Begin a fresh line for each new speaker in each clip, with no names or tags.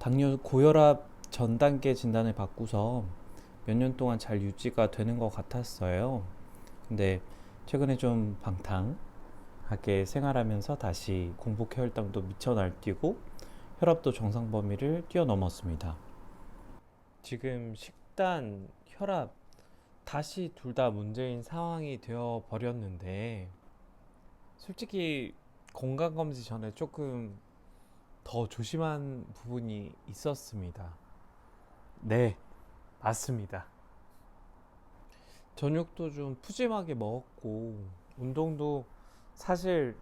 당뇨 고혈압 전 단계 진단을 받고서 몇 년 동안 잘 유지가 되는 것 같았어요. 근데 최근에 좀 방탕하게 생활하면서 다시 공복 혈당도 미쳐 날뛰고 혈압도 정상 범위를 뛰어넘었습니다. 지금 식단, 혈압 다시 둘 다 문제인 상황이 되어 버렸는데 솔직히 건강 검진 전에 조금 더 조심한 부분이 있었습니다. 네, 맞습니다. 저녁도 좀 푸짐하게 먹었고, 운동도 사실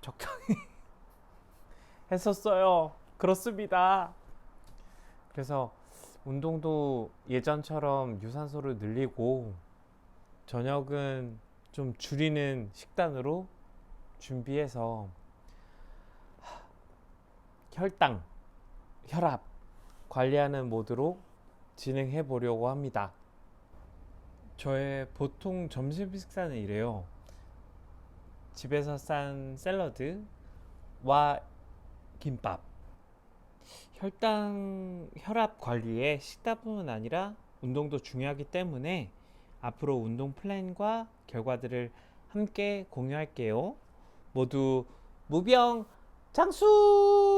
적당히 했었어요. 그렇습니다. 그래서 운동도 예전처럼 유산소를 늘리고, 저녁은 좀 줄이는 식단으로 준비해서 혈당, 혈압 관리하는 모드로 진행해 보려고 합니다. 저의 보통 점심 식사는 이래요. 집에서 싼 샐러드와 김밥. 혈당, 혈압 관리에 식단뿐만 아니라 운동도 중요하기 때문에 앞으로 운동 플랜과 결과들을 함께 공유할게요. 모두 무병 장수!